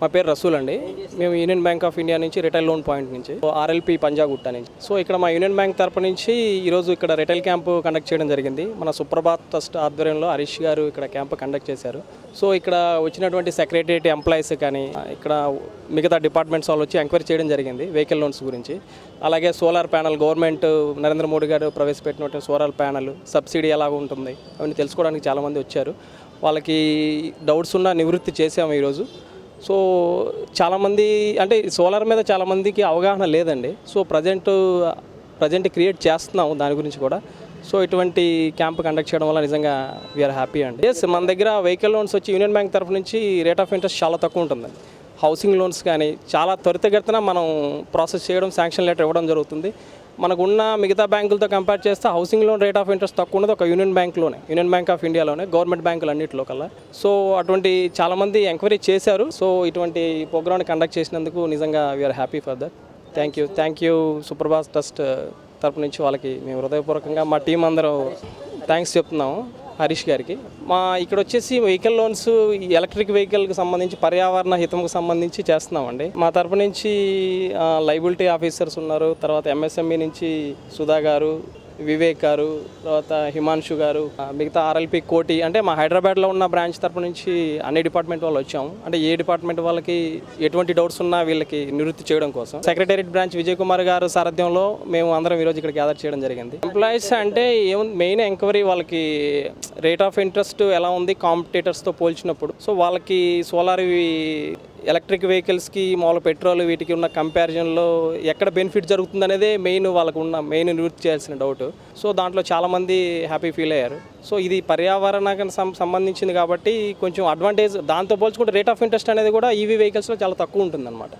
మా పేరు రసూల్ అండి. మేము యూనియన్ బ్యాంక్ ఆఫ్ ఇండియా నుంచి రిటైల్ లోన్ పాయింట్ నుంచి ఆర్ఎల్పి పంజాగుట్ట నుంచి. సో ఇక్కడ మా యూనియన్ బ్యాంక్ తరపు నుంచి ఈరోజు ఇక్కడ రిటైల్ క్యాంపు కండక్ట్ చేయడం జరిగింది. మన సుప్రభాత్ ట్రస్ట్ ఆధ్వర్యంలో హరీష్ గారు ఇక్కడ క్యాంపు కండక్ట్ చేశారు. సో ఇక్కడ వచ్చినటువంటి సెక్రటరియట్ ఎంప్లాయీస్ కానీ ఇక్కడ మిగతా డిపార్ట్మెంట్స్ వాళ్ళు వచ్చి ఎంక్వైరీ చేయడం జరిగింది వెహికల్ లోన్స్ గురించి. అలాగే solar panel government Narendra Modi garu ప్రవేశపెట్టినటువంటి సోలార్ ప్యానల్ సబ్సిడీ ఎలా ఉంటుంది అవన్నీ తెలుసుకోవడానికి చాలామంది వచ్చారు. వాళ్ళకి డౌట్స్ ఉన్న నివృత్తి చేసాము ఈరోజు సో చాలామంది అంటే సోలార్ మీద చాలామందికి అవగాహన లేదండి. సో ప్రజెంట్ ప్రజెంట్ క్రియేట్ చేస్తున్నాము దాని గురించి కూడా. సో ఇటువంటి క్యాంప్ కండక్ట్ చేయడం వల్ల నిజంగా వీఆర్ హ్యాపీ అండి. ఎస్ మన దగ్గర వెహికల్ లోన్స్ వచ్చి యూనియన్ బ్యాంక్ తరఫు నుంచి రేట్ ఆఫ్ ఇంట్రెస్ట్ చాలా తక్కువ ఉంటుందండి. హౌసింగ్ లోన్స్ కానీ చాలా త్వరితగతిన మనం ప్రాసెస్ చేయడం శాంక్షన్ లెటర్ ఇవ్వడం జరుగుతుంది. మనకున్న మిగతా బ్యాంకులతో కంపేర్ చేస్తే housing loan rate of interest తక్కువ ఉన్నది ఒక యూనియన్ బ్యాంక్లోనే యూనియన్ బ్యాంక్ ఆఫ్ ఇండియాలోనే గవర్నమెంట్ బ్యాంకులు అన్నింటిలో కల్లా. సో అటువంటి చాలామంది ఎంక్వైరీ చేశారు. సో ఇటువంటి ప్రోగ్రామ్ని కండక్ట్ చేసినందుకు నిజంగా we're happy for that thank you thank you Suprabhas trust తరపు నుంచి వాళ్ళకి మేము హృదయపూర్వకంగా మా టీం అందరూ థ్యాంక్స్ చెప్తున్నాము. హరీష్ గారికి. మా ఇక్కడ వచ్చేసి వెహికల్ లోన్స్ ఎలక్ట్రిక్ వెహికల్కి సంబంధించి పర్యావరణ హితంకు సంబంధించి చేస్తున్నామండి. మా తరపు నుంచి లైబిలిటీ ఆఫీసర్స్ ఉన్నారు. తర్వాత ఎంఎస్ఎంఈ నుంచి సుధా గారు వివేక్ గారు తర్వాత హిమాన్షు గారు మిగతా ఆర్ఎల్పి కోటి అంటే మా హైదరాబాద్లో ఉన్న బ్రాంచ్ తరపు నుంచి అన్ని డిపార్ట్మెంట్ వాళ్ళు వచ్చాము అంటే ఏ డిపార్ట్మెంట్ వాళ్ళకి ఎటువంటి డౌట్స్ ఉన్నా వీళ్ళకి నివృత్తి చేయడం కోసం. సెక్రటేరియట్ బ్రాంచ్ విజయ్ కుమార్ గారు సారథ్యంలో మేము అందరం ఈరోజు ఇక్కడ గ్యాదర్ చేయడం జరిగింది. ఎంప్లాయీస్ అంటే ఏముంది మెయిన్ ఎంక్వైరీ వాళ్ళకి రేట్ ఆఫ్ ఇంట్రెస్ట్ ఎలా ఉంది కాంపిటేటర్స్తో పోల్చినప్పుడు. సో వాళ్ళకి సోలార్ ఎలక్ట్రిక్ వెహికల్స్కి మామూలు పెట్రోల్ వీటికి ఉన్న కంపారిజన్లో ఎక్కడ బెనిఫిట్ జరుగుతుంది అనేది మెయిన్ వాళ్ళకు ఉన్న మెయిన్ నివృత్తి చేయాల్సిన డౌట్ సో దాంట్లో చాలామంది హ్యాపీ ఫీల్ అయ్యారు. సో ఇది పర్యావరణానికి సం- సంబంధించింది కాబట్టి కొంచెం అడ్వాంటేజ్ దాంతో పోల్చుకుంటే రేట్ ఆఫ్ ఇంట్రెస్ట్ అనేది కూడా ఈవీ వెహికల్స్లో చాలా తక్కువ ఉంటుందన్నమాట.